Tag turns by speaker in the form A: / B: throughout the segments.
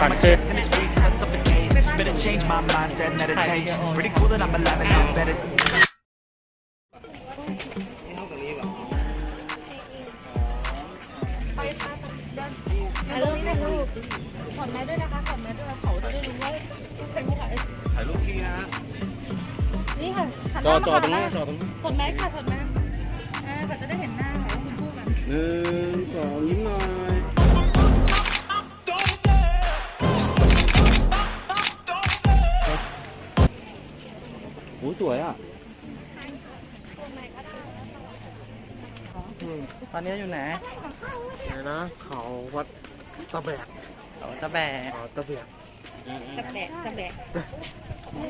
A: I just feel weight pushing on my
B: Danke.
A: chest and it squeezes till I suffocate. Better change my mindset, meditate. It's pretty cool that I'm alive and I'm better.
C: ไปค่ะเดินถ่ายรูปถ่ายรูปถอดแมสด้วยนะคะถอดแมสด้วยเขาจะได้รู้ว่าเป็นผู้ถ่าย
B: ถ่ายรูปพี่นะ
C: นี่ค่ะหันห
B: จอ
C: น้า
B: จอ
C: มา
B: ตรงนี้
C: ค่ะ
B: จอตรงนี้
C: ถอดแมสค่ะถอดแมสเออเขาจะได้เห็นหน้าค่ะว่าคุณพูดมัน
B: หนึ่งสองยิ้มหน่อย สวยอะตอนนี้อยู่ไหน
D: ไหนนะเขาวัดตะแบก
B: เขาตะแบก
D: เขาตะแบก
C: ตะแบกตะแบก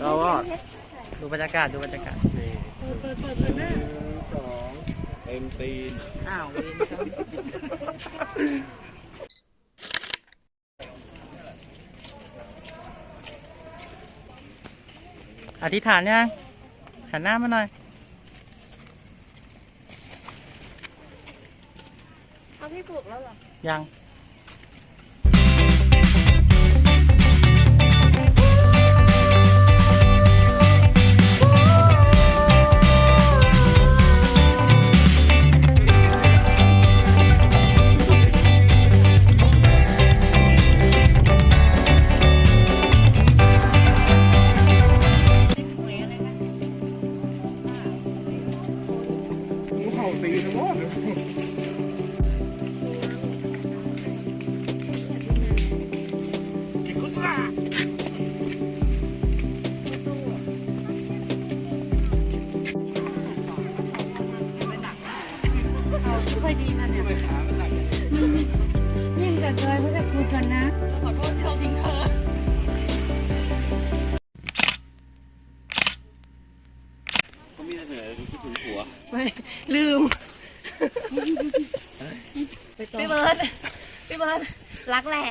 D: แล้วก็
B: ดูบรรยากาศดูบรรยากาศ
D: นี่
C: เปิดเปิดเปิดเปิดหน้า
D: หนึ่งสองเต็มตีน
B: อ้าวอธิษฐานยัง หันหน้ามาหน่อย
C: เอาพี่ปลูกแล้วเหรอ
B: ยัง
D: เข่าตีนหมด
C: ค่อยดีนะเนี่ยยิ่งกับเคยเพื่อคุยกันนะขอโทษที่เราทิ้ง เธอ
B: เขามีเสนอคิดถึงผัว
E: ลืมพี่เบิร์ดพี่เบิร์ดรักแหละ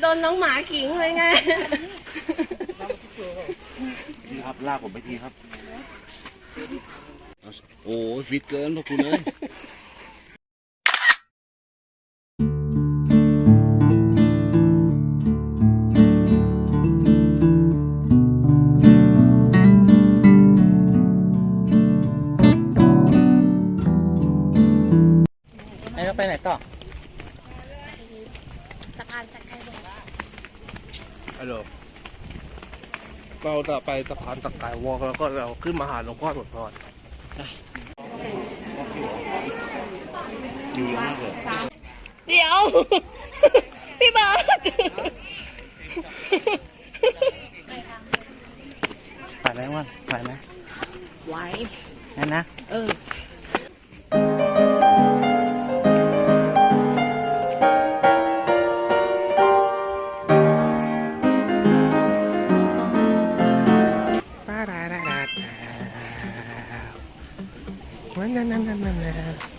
E: โดนน้องหมาขิงเลยไง
D: พี่ครับลากผมไปทีครับ โอ้ยฟิตเกินพวกคุณเลย
B: ไอ้เราไปไหนต่อ
C: สะพานสะพานบอกว่า
D: ฮัลโหลเราจะไปสะพานตะกายวอล์กแล้วก็เราขึ้นมาหาหลวงพ่อสมพร
B: อยู่เยอะมากเลย
E: เดี๋ยว พี่เบิร์ด
B: ถ่ายไหมวะถ่ายไหม
E: ไว้
B: นั่นนะ
E: เออ
D: วันนั้นนั้นนั้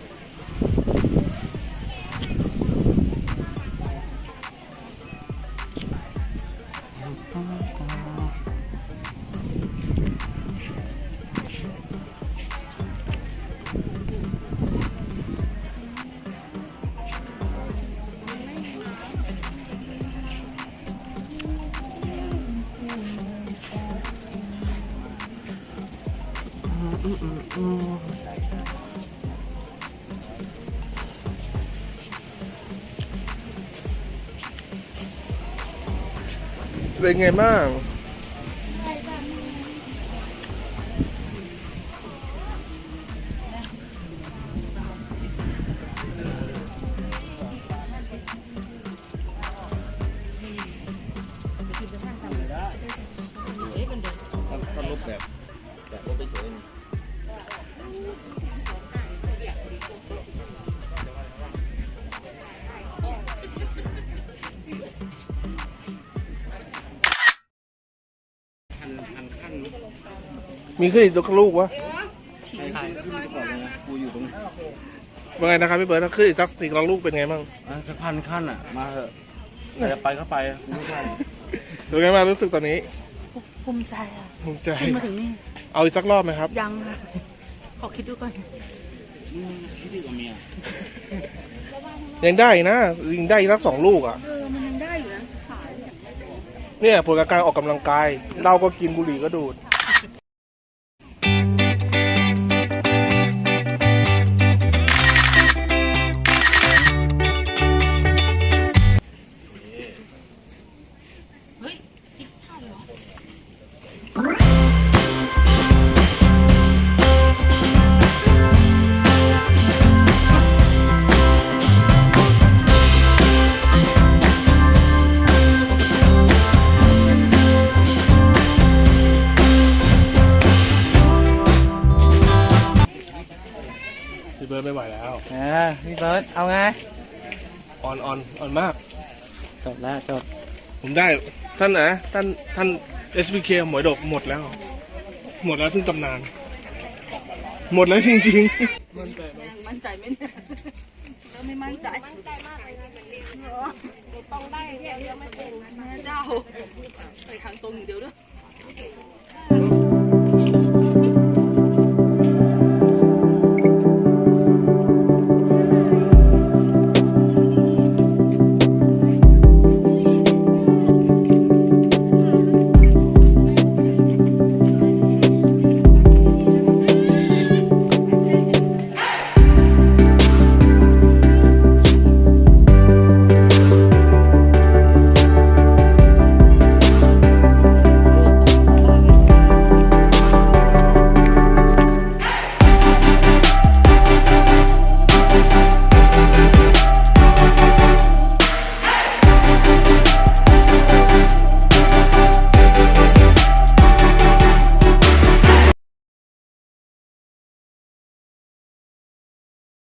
D: เป็นไงบ้าง
F: บแบบแบบลบเฉย
D: มีขึ้นอีกตัวลูกวะ
F: ๆให้ขึ้นไปก่อนเลยนะกูอยู่ตรง
D: เป็นไงนะครับพี่เบิร์ดถ้าขึ้นอีกสักสี่กลางลูกเป็นไงบ้าง
F: อะสักพันขั้นอะ มาเถอะใครจะไปก็ไปกูไม่ใช่
D: เป็นไงบ้างรู้สึกตอนนี้
C: ภูมิใจอะ
D: ภูมิใจ
C: ขึ้นมาถึงนี่
D: เอาอีกสักรอบไหมครับ
C: ยังค่ะขอคิดดูก่อน
F: อืมคิดดีกว่าเมีย
D: ยังได้อีกนะยิงได้อีกสักสองลูกอะ
C: เออมันยังได้อยู่นะขา
D: เนี่ยผลจากการออกกำลังกาย เราก็กินบุหรี่ก็ดูด
B: ร์ดเอาไง
D: อ่อนอ่อนอ่อนมาก
B: จบแล้วจบ
D: ผมได้ ท่านนะท่านท่าน SPK หมวยดกหมดแล้ว หมดแล้วซึ่งตำนาน หมดแล้วจริงๆ
C: มั่นใจไหมเนี่ยเราไม่มั่นใจ มั่นใจมากเลยนะตรงได้เนี่ยเดียวไม่เป็นแม่เจ้า ไปทางตรงอย่างเดียวด้วย